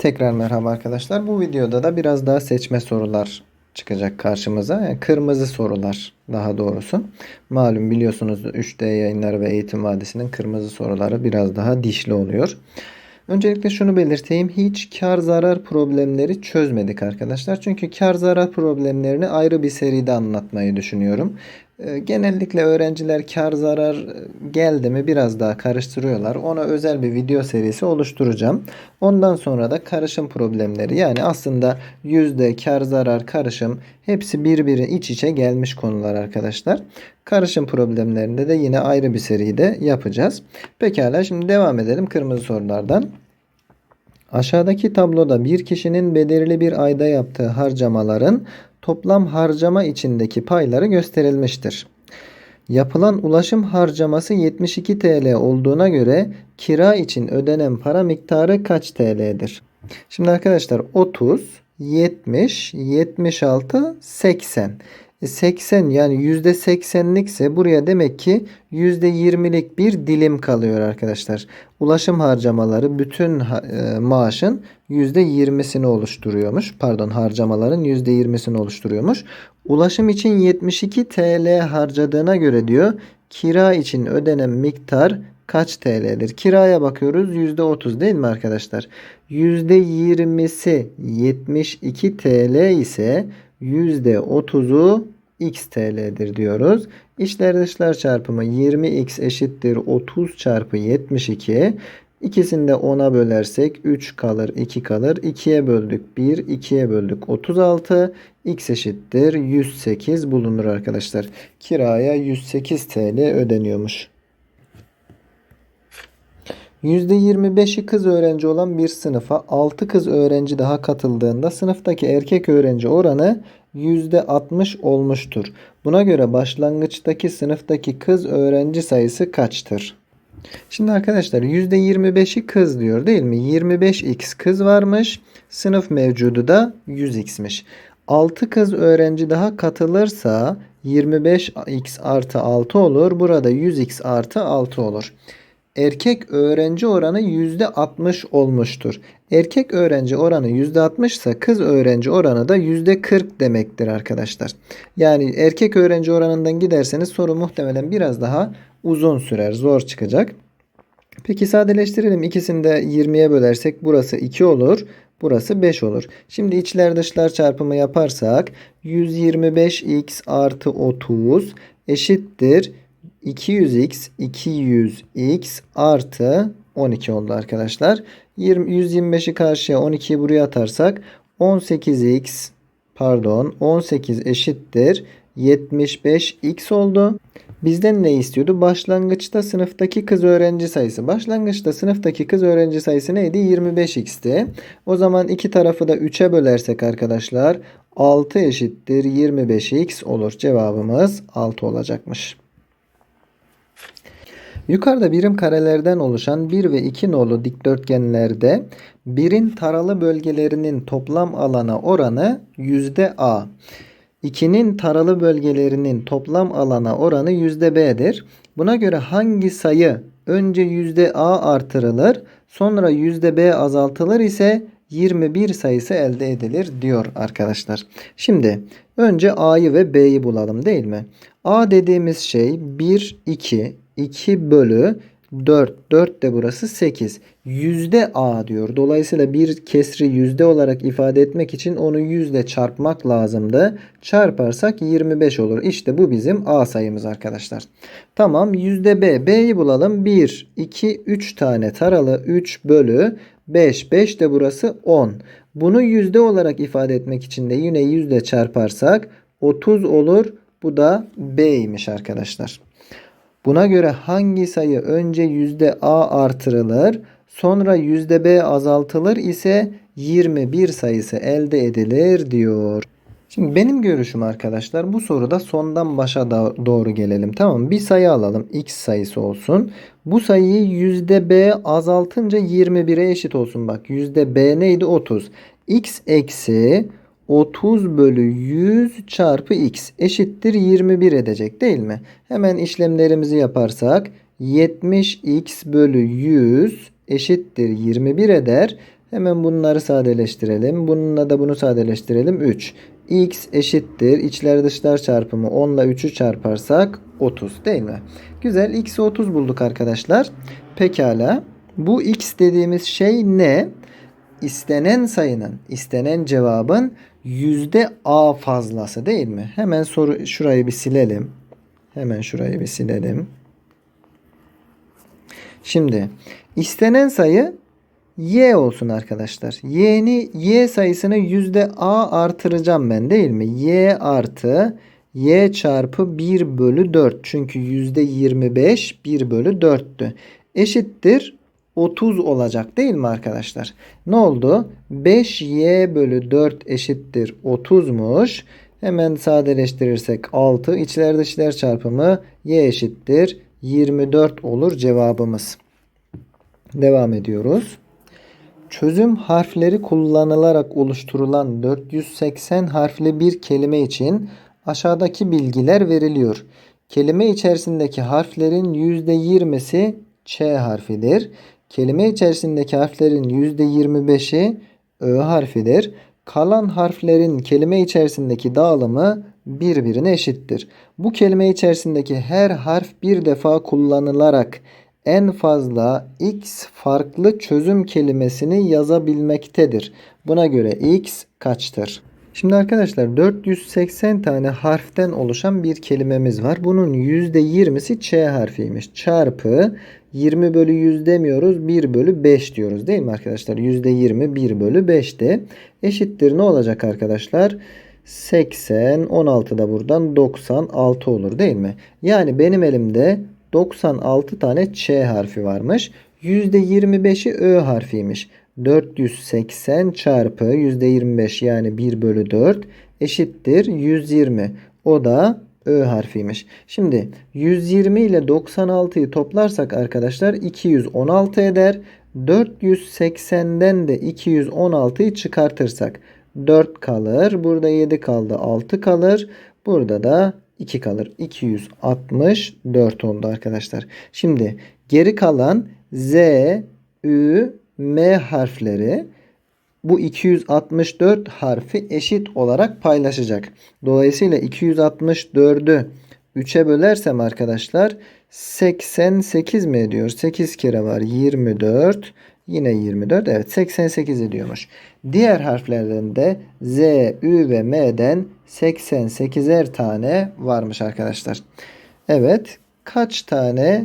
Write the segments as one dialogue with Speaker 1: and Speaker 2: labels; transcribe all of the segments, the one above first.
Speaker 1: Tekrar merhaba arkadaşlar. Bu videoda da biraz daha seçme sorular çıkacak karşımıza. Yani kırmızı sorular daha doğrusu. Malum biliyorsunuz 3D yayınları ve eğitim vadisinin kırmızı soruları biraz daha dişli oluyor. Öncelikle şunu belirteyim. Hiç kar zarar problemleri çözmedik arkadaşlar. Çünkü kar zarar problemlerini ayrı bir seride anlatmayı düşünüyorum. Ee, Genellikle öğrenciler kar zarar e, geldi mi biraz daha karıştırıyorlar. Ona özel bir video serisi oluşturacağım. Ondan sonra da karışım problemleri yani aslında yüzde kar zarar karışım hepsi birbiri iç içe gelmiş konular arkadaşlar. Karışım problemlerinde de yine ayrı bir seride yapacağız. Pekala şimdi devam edelim kırmızı sorulardan. Aşağıdaki tabloda bir kişinin belirli bir ayda yaptığı harcamaların toplam harcama içindeki payları gösterilmiştir. Yapılan ulaşım harcaması 72 TL olduğuna göre kira için ödenen para miktarı kaç TL'dir? Şimdi arkadaşlar 30, 70, 76, 80. E 80 yani %80'likse buraya demek ki %20'lik bir dilim kalıyor arkadaşlar. Ulaşım harcamaları bütün e, maaşın %20'sini oluşturuyormuş. Pardon harcamaların %20'sini oluşturuyormuş. Ulaşım için 72 TL harcadığına göre diyor kira için ödenen miktar kaç TL'dir? Kiraya bakıyoruz %30 değil mi arkadaşlar? %20'si 72 TL ise %30'u x TL'dir diyoruz. İçler dışlar çarpımı 20x eşittir 30 çarpı 72. İkisini de 10'a bölersek 3 kalır 2 kalır. 2'ye böldük 1 2'ye böldük 36. x eşittir 108 bulunur arkadaşlar. Kiraya 108 TL ödeniyormuş. %25'i kız öğrenci olan bir sınıfa 6 kız öğrenci daha katıldığında sınıftaki erkek öğrenci oranı %60 olmuştur. Buna göre başlangıçtaki sınıftaki kız öğrenci sayısı kaçtır? Şimdi arkadaşlar %25'i kız diyor değil mi? 25x kız varmış. Sınıf mevcudu da 100x'miş. 6 kız öğrenci daha katılırsa 25x artı 6 olur. Burada 100x artı 6 olur erkek öğrenci oranı %60 olmuştur. Erkek öğrenci oranı %60 ise kız öğrenci oranı da %40 demektir arkadaşlar. Yani erkek öğrenci oranından giderseniz soru muhtemelen biraz daha uzun sürer, zor çıkacak. Peki sadeleştirelim. İkisini de 20'ye bölersek burası 2 olur. Burası 5 olur. Şimdi içler dışlar çarpımı yaparsak 125x artı 30 eşittir 200x 200x artı 12 oldu arkadaşlar. 20, 125'i karşıya 12'yi buraya atarsak 18x pardon 18 eşittir 75x oldu. Bizden ne istiyordu? Başlangıçta sınıftaki kız öğrenci sayısı. Başlangıçta sınıftaki kız öğrenci sayısı neydi? 25x'ti. O zaman iki tarafı da 3'e bölersek arkadaşlar 6 eşittir 25x olur. Cevabımız 6 olacakmış. Yukarıda birim karelerden oluşan 1 ve 2 nolu dikdörtgenlerde birin taralı bölgelerinin toplam alana oranı %A. 2'nin taralı bölgelerinin toplam alana oranı %B'dir. Buna göre hangi sayı önce %A artırılır sonra %B azaltılır ise 21 sayısı elde edilir diyor arkadaşlar. Şimdi önce A'yı ve B'yi bulalım değil mi? A dediğimiz şey 1, 2, 2 bölü 4. 4 de burası 8. Yüzde A diyor. Dolayısıyla bir kesri yüzde olarak ifade etmek için onu yüzle çarpmak lazımdı. Çarparsak 25 olur. İşte bu bizim A sayımız arkadaşlar. Tamam yüzde B. B'yi bulalım. 1, 2, 3 tane taralı 3 bölü 5. 5 de burası 10. Bunu yüzde olarak ifade etmek için de yine yüzle çarparsak 30 olur. Bu da B'ymiş arkadaşlar. Buna göre hangi sayı önce yüzde A artırılır sonra yüzde B azaltılır ise 21 sayısı elde edilir diyor. Şimdi benim görüşüm arkadaşlar bu soruda sondan başa doğru gelelim. Tamam Bir sayı alalım. X sayısı olsun. Bu sayıyı yüzde B azaltınca 21'e eşit olsun. Bak yüzde B neydi? 30. X eksi 30 bölü 100 çarpı x eşittir 21 edecek değil mi? Hemen işlemlerimizi yaparsak 70x bölü 100 eşittir 21 eder. Hemen bunları sadeleştirelim. Bununla da bunu sadeleştirelim. 3. x eşittir. İçler dışlar çarpımı 10 ile 3'ü çarparsak 30 değil mi? Güzel. x'i 30 bulduk arkadaşlar. Pekala. Bu x dediğimiz şey ne? İstenen sayının, istenen cevabın yüzde a fazlası değil mi? Hemen soru şurayı bir silelim. Hemen şurayı bir silelim. Şimdi istenen sayı y olsun arkadaşlar. Y'ni y sayısını yüzde a artıracağım ben değil mi? y artı y çarpı 1 bölü 4. Çünkü yüzde 25 1 bölü 4'tü. Eşittir 30 olacak değil mi arkadaşlar? Ne oldu? 5y bölü 4 eşittir 30'muş. Hemen sadeleştirirsek 6 içler dışlar çarpımı y eşittir 24 olur cevabımız. Devam ediyoruz. Çözüm harfleri kullanılarak oluşturulan 480 harfli bir kelime için aşağıdaki bilgiler veriliyor. Kelime içerisindeki harflerin %20'si Ç harfidir. Kelime içerisindeki harflerin %25'i Ö harfidir. Kalan harflerin kelime içerisindeki dağılımı birbirine eşittir. Bu kelime içerisindeki her harf bir defa kullanılarak en fazla x farklı çözüm kelimesini yazabilmektedir. Buna göre x kaçtır? Şimdi arkadaşlar 480 tane harften oluşan bir kelimemiz var. Bunun %20'si Ç harfiymiş. Çarpı 20 bölü 100 demiyoruz. 1 bölü 5 diyoruz değil mi arkadaşlar? %20 1 bölü 5'te. Eşittir ne olacak arkadaşlar? 80 16 da buradan 96 olur değil mi? Yani benim elimde 96 tane Ç harfi varmış. %25'i Ö harfiymiş. 480 çarpı %25 yani 1 bölü 4 eşittir 120. O da Ö harfiymiş. Şimdi 120 ile 96'yı toplarsak arkadaşlar 216 eder. 480'den de 216'yı çıkartırsak 4 kalır. Burada 7 kaldı. 6 kalır. Burada da 2 kalır. 264 oldu arkadaşlar. Şimdi geri kalan Z, Ü, M harfleri bu 264 harfi eşit olarak paylaşacak. Dolayısıyla 264'ü 3'e bölersem arkadaşlar 88 mi ediyor? 8 kere var 24. Yine 24. Evet 88 ediyormuş. Diğer harflerden de Z, Ü ve M'den 88'er tane varmış arkadaşlar. Evet kaç tane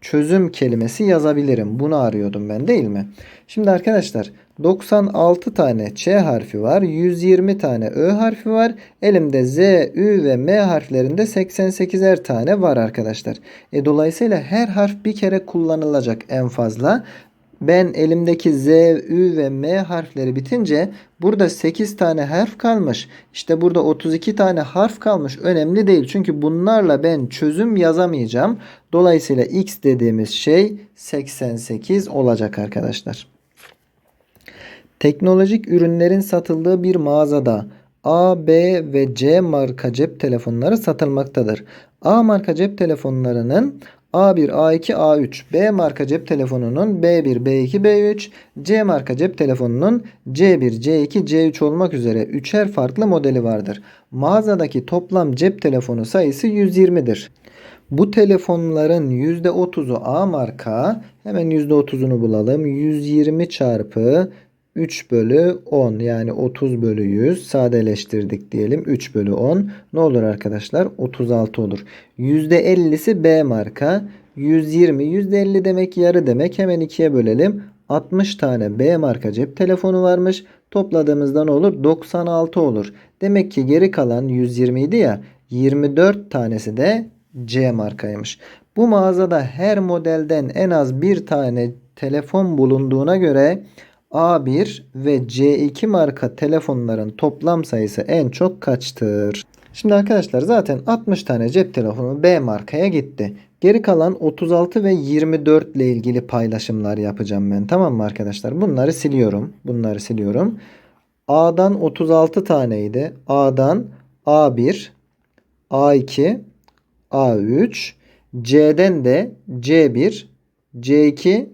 Speaker 1: çözüm kelimesi yazabilirim? Bunu arıyordum ben değil mi? Şimdi arkadaşlar 96 tane Ç harfi var. 120 tane Ö harfi var. Elimde Z, Ü ve M harflerinde 88'er tane var arkadaşlar. E, dolayısıyla her harf bir kere kullanılacak en fazla. Ben elimdeki Z, Ü ve M harfleri bitince burada 8 tane harf kalmış. İşte burada 32 tane harf kalmış. Önemli değil. Çünkü bunlarla ben çözüm yazamayacağım. Dolayısıyla X dediğimiz şey 88 olacak arkadaşlar. Teknolojik ürünlerin satıldığı bir mağazada A, B ve C marka cep telefonları satılmaktadır. A marka cep telefonlarının A1, A2, A3, B marka cep telefonunun B1, B2, B3, C marka cep telefonunun C1, C2, C3 olmak üzere üçer farklı modeli vardır. Mağazadaki toplam cep telefonu sayısı 120'dir. Bu telefonların %30'u A marka. Hemen %30'unu bulalım. 120 çarpı 3 bölü 10 yani 30 bölü 100 sadeleştirdik diyelim. 3 bölü 10 ne olur arkadaşlar? 36 olur. %50'si B marka. 120 %50 demek yarı demek. Hemen ikiye bölelim. 60 tane B marka cep telefonu varmış. Topladığımızda ne olur? 96 olur. Demek ki geri kalan 120 idi ya 24 tanesi de C markaymış. Bu mağazada her modelden en az bir tane telefon bulunduğuna göre A1 ve C2 marka telefonların toplam sayısı en çok kaçtır? Şimdi arkadaşlar zaten 60 tane cep telefonu B markaya gitti. Geri kalan 36 ve 24 ile ilgili paylaşımlar yapacağım ben. Tamam mı arkadaşlar? Bunları siliyorum. Bunları siliyorum. A'dan 36 taneydi. A'dan A1, A2, A3, C'den de C1, C2,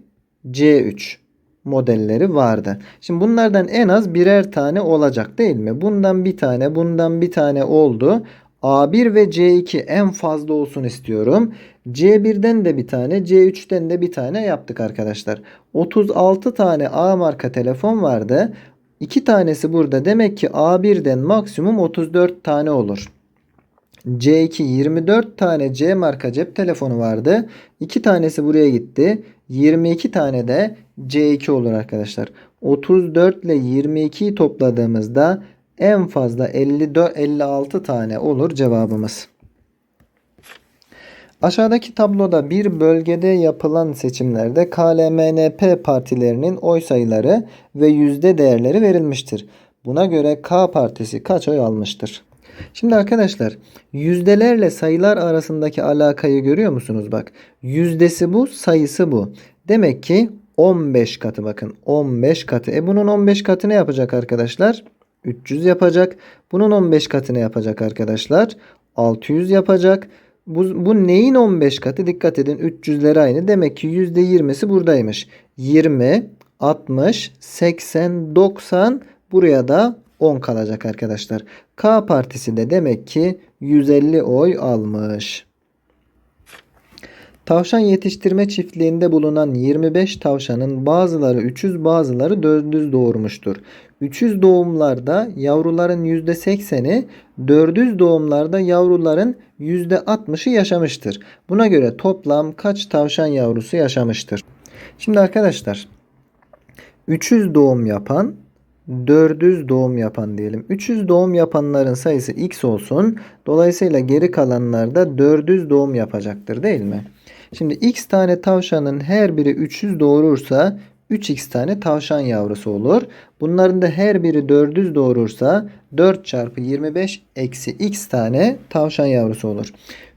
Speaker 1: C3. Modelleri vardı. Şimdi bunlardan en az birer tane olacak değil mi? Bundan bir tane, bundan bir tane oldu. A1 ve C2 en fazla olsun istiyorum. C1'den de bir tane, C3'ten de bir tane yaptık arkadaşlar. 36 tane A marka telefon vardı. 2 tanesi burada. Demek ki A1'den maksimum 34 tane olur. C2 24 tane C marka cep telefonu vardı. 2 tanesi buraya gitti. 22 tane de C2 olur arkadaşlar. 34 ile 22'yi topladığımızda en fazla 54 56 tane olur cevabımız. Aşağıdaki tabloda bir bölgede yapılan seçimlerde KLMNP partilerinin oy sayıları ve yüzde değerleri verilmiştir. Buna göre K partisi kaç oy almıştır? Şimdi arkadaşlar yüzdelerle sayılar arasındaki alakayı görüyor musunuz? Bak yüzdesi bu sayısı bu. Demek ki 15 katı bakın 15 katı. E bunun 15 katı ne yapacak arkadaşlar? 300 yapacak. Bunun 15 katını yapacak arkadaşlar. 600 yapacak. Bu, bu neyin 15 katı? Dikkat edin 300'ler aynı. Demek ki %20'si buradaymış. 20, 60, 80, 90 buraya da 10 kalacak arkadaşlar. K partisi de demek ki 150 oy almış. Tavşan yetiştirme çiftliğinde bulunan 25 tavşanın bazıları 300 bazıları 400 doğurmuştur. 300 doğumlarda yavruların %80'i 400 doğumlarda yavruların %60'ı yaşamıştır. Buna göre toplam kaç tavşan yavrusu yaşamıştır? Şimdi arkadaşlar 300 doğum yapan 400 doğum yapan diyelim. 300 doğum yapanların sayısı x olsun. Dolayısıyla geri kalanlar da 400 doğum yapacaktır değil mi? Şimdi x tane tavşanın her biri 300 doğurursa 3x tane tavşan yavrusu olur. Bunların da her biri 400 doğurursa 4 çarpı 25 eksi x tane tavşan yavrusu olur.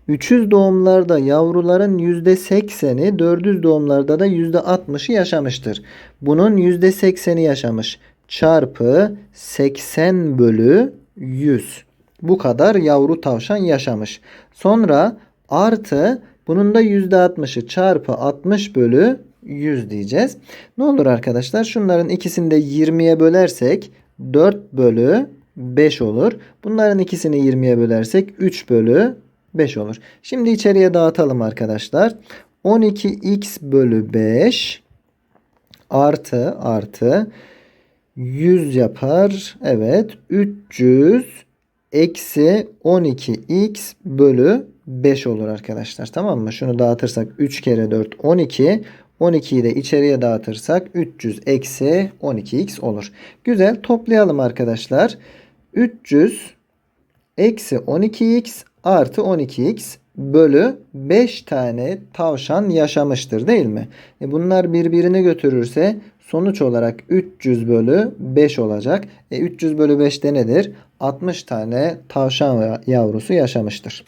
Speaker 1: 300 doğumlarda yavruların %80'i 400 doğumlarda da %60'ı yaşamıştır. Bunun %80'i yaşamış çarpı 80 bölü 100. Bu kadar yavru tavşan yaşamış. Sonra artı bunun da %60'ı çarpı 60 bölü 100 diyeceğiz. Ne olur arkadaşlar? Şunların ikisini de 20'ye bölersek 4 bölü 5 olur. Bunların ikisini 20'ye bölersek 3 bölü 5 olur. Şimdi içeriye dağıtalım arkadaşlar. 12x bölü 5 artı artı 100 yapar. Evet. 300 eksi 12x bölü 5 olur arkadaşlar. Tamam mı? Şunu dağıtırsak 3 kere 4 12. 12'yi de içeriye dağıtırsak 300 eksi 12x olur. Güzel. Toplayalım arkadaşlar. 300 eksi 12x artı 12x bölü 5 tane tavşan yaşamıştır değil mi? E bunlar birbirini götürürse sonuç olarak 300 bölü 5 olacak. E 300 bölü 5 de nedir? 60 tane tavşan yavrusu yaşamıştır.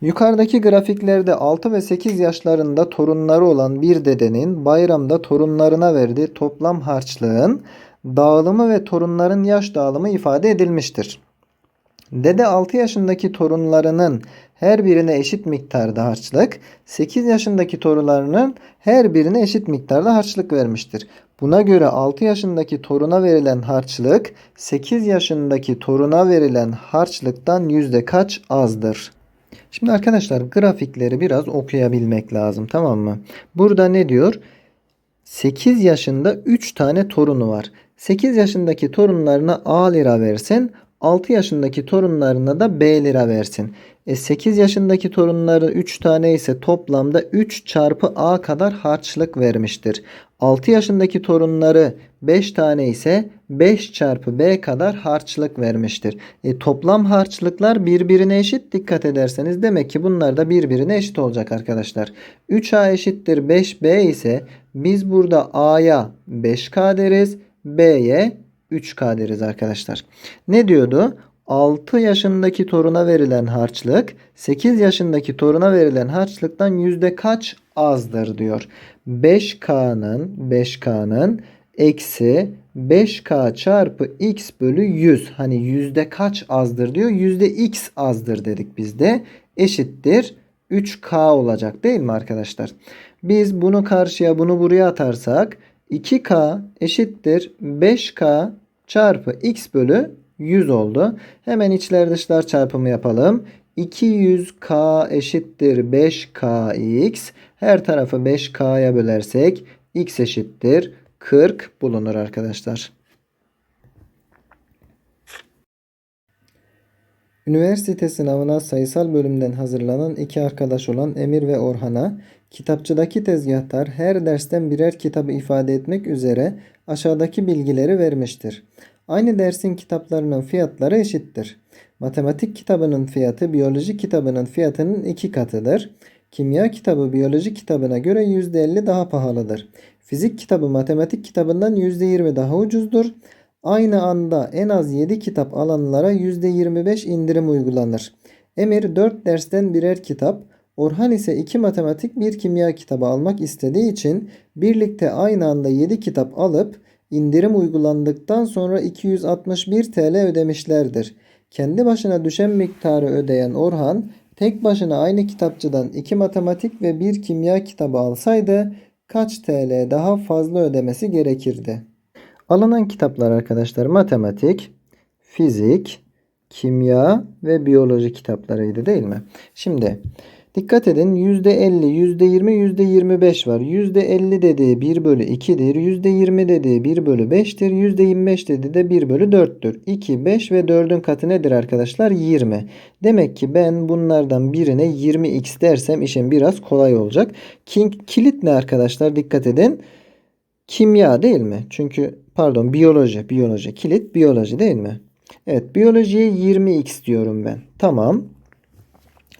Speaker 1: Yukarıdaki grafiklerde 6 ve 8 yaşlarında torunları olan bir dedenin bayramda torunlarına verdiği toplam harçlığın dağılımı ve torunların yaş dağılımı ifade edilmiştir. Dede 6 yaşındaki torunlarının her birine eşit miktarda harçlık, 8 yaşındaki torunlarının her birine eşit miktarda harçlık vermiştir. Buna göre 6 yaşındaki toruna verilen harçlık 8 yaşındaki toruna verilen harçlıktan yüzde kaç azdır? Şimdi arkadaşlar grafikleri biraz okuyabilmek lazım tamam mı? Burada ne diyor? 8 yaşında 3 tane torunu var. 8 yaşındaki torunlarına A lira versin. 6 yaşındaki torunlarına da B lira versin. E 8 yaşındaki torunları 3 tane ise toplamda 3 çarpı A kadar harçlık vermiştir. 6 yaşındaki torunları 5 tane ise 5 çarpı B kadar harçlık vermiştir. E, toplam harçlıklar birbirine eşit dikkat ederseniz demek ki bunlar da birbirine eşit olacak arkadaşlar. 3A eşittir 5B ise biz burada A'ya 5K deriz B'ye 3K deriz arkadaşlar. Ne diyordu? 6 yaşındaki toruna verilen harçlık 8 yaşındaki toruna verilen harçlıktan yüzde kaç azdır diyor. 5K'nın 5K'nın eksi 5K çarpı X bölü 100. Hani yüzde kaç azdır diyor. Yüzde X azdır dedik biz de. Eşittir 3K olacak değil mi arkadaşlar? Biz bunu karşıya bunu buraya atarsak 2K eşittir 5K çarpı X bölü 100 oldu. Hemen içler dışlar çarpımı yapalım. 200K eşittir 5KX. Her tarafı 5K'ya bölersek X eşittir 40 bulunur arkadaşlar. Üniversite sınavına sayısal bölümden hazırlanan iki arkadaş olan Emir ve Orhan'a kitapçıdaki tezgahtar her dersten birer kitabı ifade etmek üzere aşağıdaki bilgileri vermiştir. Aynı dersin kitaplarının fiyatları eşittir. Matematik kitabının fiyatı biyoloji kitabının fiyatının iki katıdır. Kimya kitabı biyoloji kitabına göre %50 daha pahalıdır. Fizik kitabı matematik kitabından %20 daha ucuzdur. Aynı anda en az 7 kitap alanlara %25 indirim uygulanır. Emir 4 dersten birer kitap, Orhan ise 2 matematik 1 kimya kitabı almak istediği için birlikte aynı anda 7 kitap alıp indirim uygulandıktan sonra 261 TL ödemişlerdir. Kendi başına düşen miktarı ödeyen Orhan tek başına aynı kitapçıdan 2 matematik ve 1 kimya kitabı alsaydı kaç TL daha fazla ödemesi gerekirdi? Alınan kitaplar arkadaşlar matematik, fizik, kimya ve biyoloji kitaplarıydı değil mi? Şimdi dikkat edin %50, %20, %25 var. %50 dediği 1 bölü 2'dir. %20 dediği 1 bölü 5'tir. %25 dediği de 1 bölü 4'tür. 2, 5 ve 4'ün katı nedir arkadaşlar? 20. Demek ki ben bunlardan birine 20x dersem işim biraz kolay olacak. Kilit ne arkadaşlar? Dikkat edin. Kimya değil mi? Çünkü pardon biyoloji, biyoloji. Kilit biyoloji değil mi? Evet biyolojiye 20x diyorum ben. Tamam.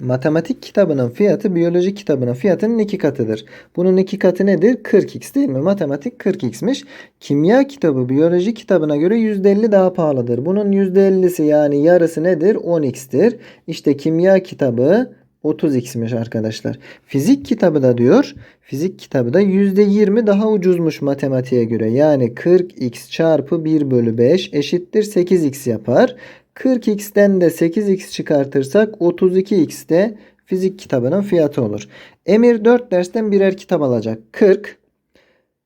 Speaker 1: Matematik kitabının fiyatı biyoloji kitabının fiyatının iki katıdır. Bunun iki katı nedir? 40x değil mi? Matematik 40x'miş. Kimya kitabı biyoloji kitabına göre %50 daha pahalıdır. Bunun %50'si yani yarısı nedir? 10x'tir. İşte kimya kitabı 30x'miş arkadaşlar. Fizik kitabı da diyor. Fizik kitabı da %20 daha ucuzmuş matematiğe göre. Yani 40x çarpı 1 bölü 5 eşittir 8x yapar. 40x'ten de 8x çıkartırsak 32x de fizik kitabının fiyatı olur. Emir 4 dersten birer kitap alacak. 40,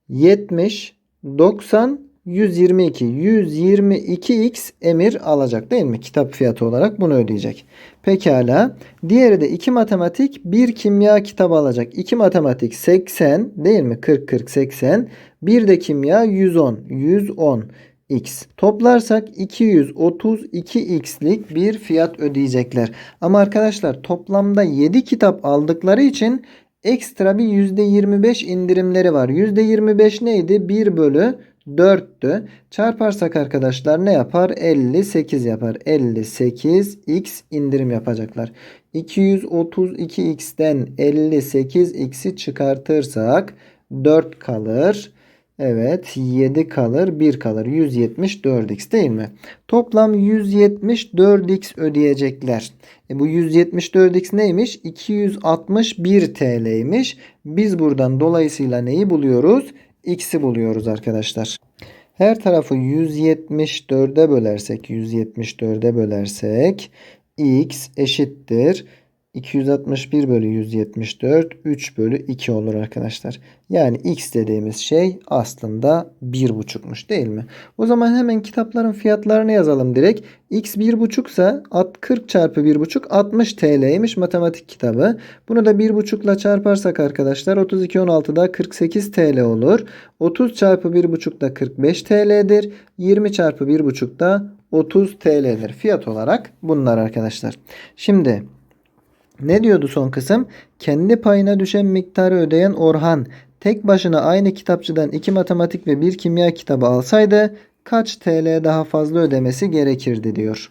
Speaker 1: 70, 90, 122. 122x emir alacak değil mi? Kitap fiyatı olarak bunu ödeyecek. Pekala. Diğeri de 2 matematik 1 kimya kitabı alacak. 2 matematik 80 değil mi? 40 40 80. Bir de kimya 110. 110 x. Toplarsak 232x'lik bir fiyat ödeyecekler. Ama arkadaşlar toplamda 7 kitap aldıkları için ekstra bir %25 indirimleri var. %25 neydi? 1 bölü 4'tü. Çarparsak arkadaşlar ne yapar? 58 yapar. 58x indirim yapacaklar. 232x'ten 58x'i çıkartırsak 4 kalır. Evet 7 kalır 1 kalır 174x değil mi? Toplam 174x ödeyecekler. E bu 174x neymiş? 261 TL'ymiş. Biz buradan dolayısıyla neyi buluyoruz? X'i buluyoruz arkadaşlar. Her tarafı 174'e bölersek 174'e bölersek x eşittir 261 bölü 174 3 bölü 2 olur arkadaşlar. Yani x dediğimiz şey aslında 1,5'muş değil mi? O zaman hemen kitapların fiyatlarını yazalım direkt. x 1,5 ise 40 çarpı 1,5 60 TL'ymiş matematik kitabı. Bunu da 1,5 ile çarparsak arkadaşlar 32 16'da 48 TL olur. 30 çarpı 1,5 da 45 TL'dir. 20 çarpı 1,5 da 30 TL'dir. Fiyat olarak bunlar arkadaşlar. Şimdi ne diyordu son kısım? Kendi payına düşen miktarı ödeyen Orhan tek başına aynı kitapçıdan iki matematik ve bir kimya kitabı alsaydı kaç TL daha fazla ödemesi gerekirdi diyor.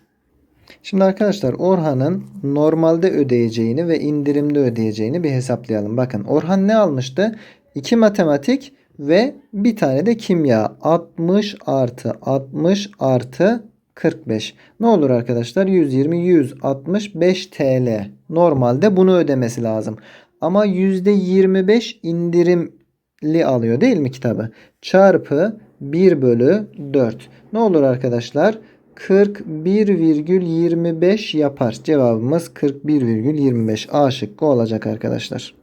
Speaker 1: Şimdi arkadaşlar Orhan'ın normalde ödeyeceğini ve indirimde ödeyeceğini bir hesaplayalım. Bakın Orhan ne almıştı? 2 matematik ve bir tane de kimya. 60 artı 60 artı 45. Ne olur arkadaşlar? 120 165 TL. Normalde bunu ödemesi lazım. Ama %25 indirimli alıyor değil mi kitabı? Çarpı 1 bölü 4. Ne olur arkadaşlar? 41,25 yapar. Cevabımız 41,25. A şıkkı olacak arkadaşlar.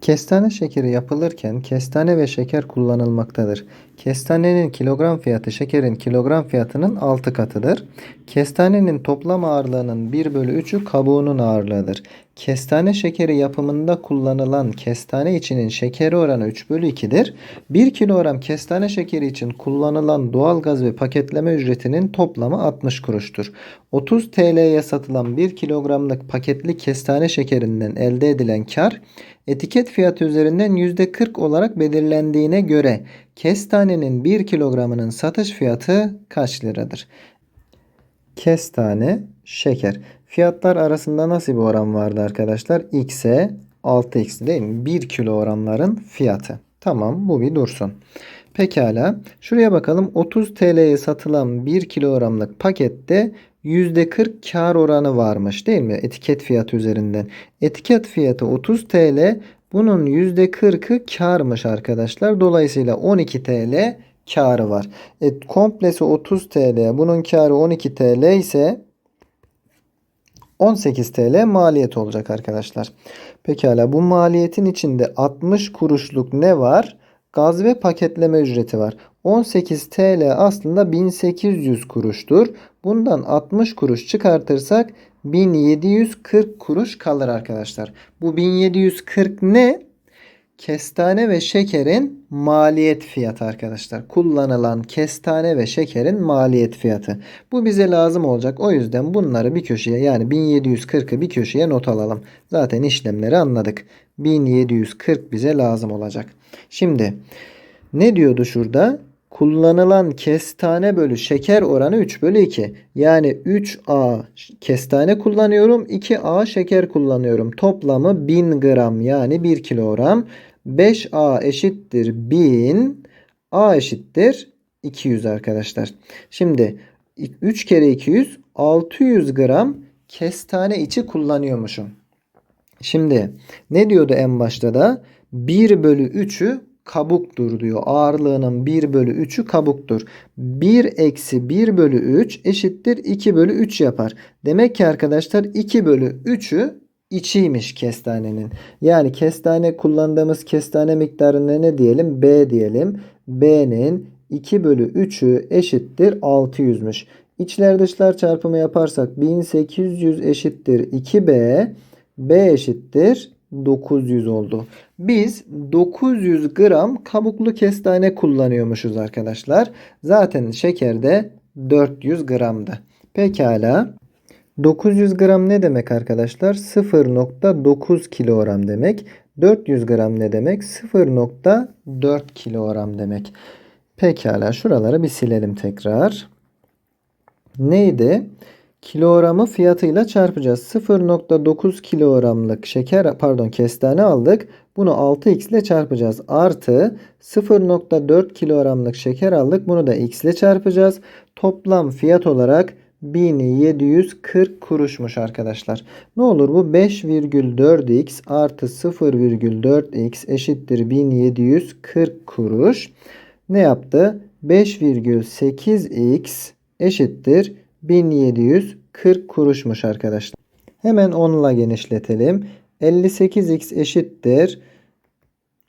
Speaker 1: Kestane şekeri yapılırken kestane ve şeker kullanılmaktadır. Kestanenin kilogram fiyatı şekerin kilogram fiyatının 6 katıdır. Kestanenin toplam ağırlığının 1 bölü 3'ü kabuğunun ağırlığıdır. Kestane şekeri yapımında kullanılan kestane içinin şekeri oranı 3 bölü 2'dir. 1 kilogram kestane şekeri için kullanılan doğalgaz ve paketleme ücretinin toplamı 60 kuruştur. 30 TL'ye satılan 1 kilogramlık paketli kestane şekerinden elde edilen kar etiket fiyatı üzerinden %40 olarak belirlendiğine göre kestanenin 1 kilogramının satış fiyatı kaç liradır? Kestane, şeker. Fiyatlar arasında nasıl bir oran vardı arkadaşlar? X'e 6X değil mi? 1 kilo oranların fiyatı. Tamam bu bir dursun. Pekala. Şuraya bakalım. 30 TL'ye satılan 1 kilogramlık pakette %40 kar oranı varmış değil mi? Etiket fiyatı üzerinden. Etiket fiyatı 30 TL. Bunun %40'ı karmış arkadaşlar. Dolayısıyla 12 TL karı var. E, komplesi 30 TL. Bunun karı 12 TL ise 18 TL maliyet olacak arkadaşlar. Pekala bu maliyetin içinde 60 kuruşluk ne var? Gaz ve paketleme ücreti var. 18 TL aslında 1800 kuruştur. Bundan 60 kuruş çıkartırsak 1740 kuruş kalır arkadaşlar. Bu 1740 ne? Kestane ve şekerin maliyet fiyatı arkadaşlar. Kullanılan kestane ve şekerin maliyet fiyatı. Bu bize lazım olacak. O yüzden bunları bir köşeye yani 1740'ı bir köşeye not alalım. Zaten işlemleri anladık. 1740 bize lazım olacak. Şimdi ne diyordu şurada? Kullanılan kestane bölü şeker oranı 3 bölü 2. Yani 3A kestane kullanıyorum. 2A şeker kullanıyorum. Toplamı 1000 gram yani 1 kilogram. 5A eşittir 1000. A eşittir 200 arkadaşlar. Şimdi 3 kere 200 600 gram kestane içi kullanıyormuşum. Şimdi ne diyordu en başta da? 1 bölü 3'ü kabuktur diyor. Ağırlığının 1 bölü 3'ü kabuktur. 1 eksi 1 bölü 3 eşittir 2 bölü 3 yapar. Demek ki arkadaşlar 2 bölü 3'ü içiymiş kestanenin. Yani kestane kullandığımız kestane miktarına ne diyelim? B diyelim. B'nin 2 bölü 3'ü eşittir 600'müş. İçler dışlar çarpımı yaparsak 1800 eşittir 2B. B eşittir 900 oldu. Biz 900 gram kabuklu kestane kullanıyormuşuz arkadaşlar. Zaten şekerde 400 gramdı. Pekala. 900 gram ne demek arkadaşlar? 0.9 kilogram demek. 400 gram ne demek? 0.4 kilogram demek. Pekala şuraları bir silelim tekrar. Neydi? Kilogramı fiyatıyla çarpacağız. 0.9 kilogramlık şeker pardon kestane aldık. Bunu 6x ile çarpacağız. Artı 0.4 kilogramlık şeker aldık. Bunu da x ile çarpacağız. Toplam fiyat olarak 1740 kuruşmuş arkadaşlar. Ne olur bu 5,4x artı 0,4x eşittir 1740 kuruş. Ne yaptı? 5,8x eşittir 1740 kuruşmuş arkadaşlar. Hemen 10 ile genişletelim. 58x eşittir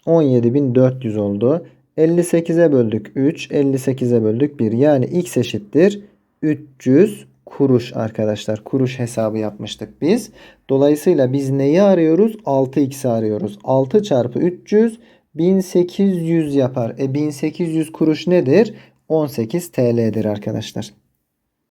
Speaker 1: 17400 oldu. 58'e böldük 3, 58'e böldük 1. Yani x eşittir 300 kuruş arkadaşlar. Kuruş hesabı yapmıştık biz. Dolayısıyla biz neyi arıyoruz? 6x'i arıyoruz. 6 çarpı 300 1800 yapar. E 1800 kuruş nedir? 18 TL'dir arkadaşlar.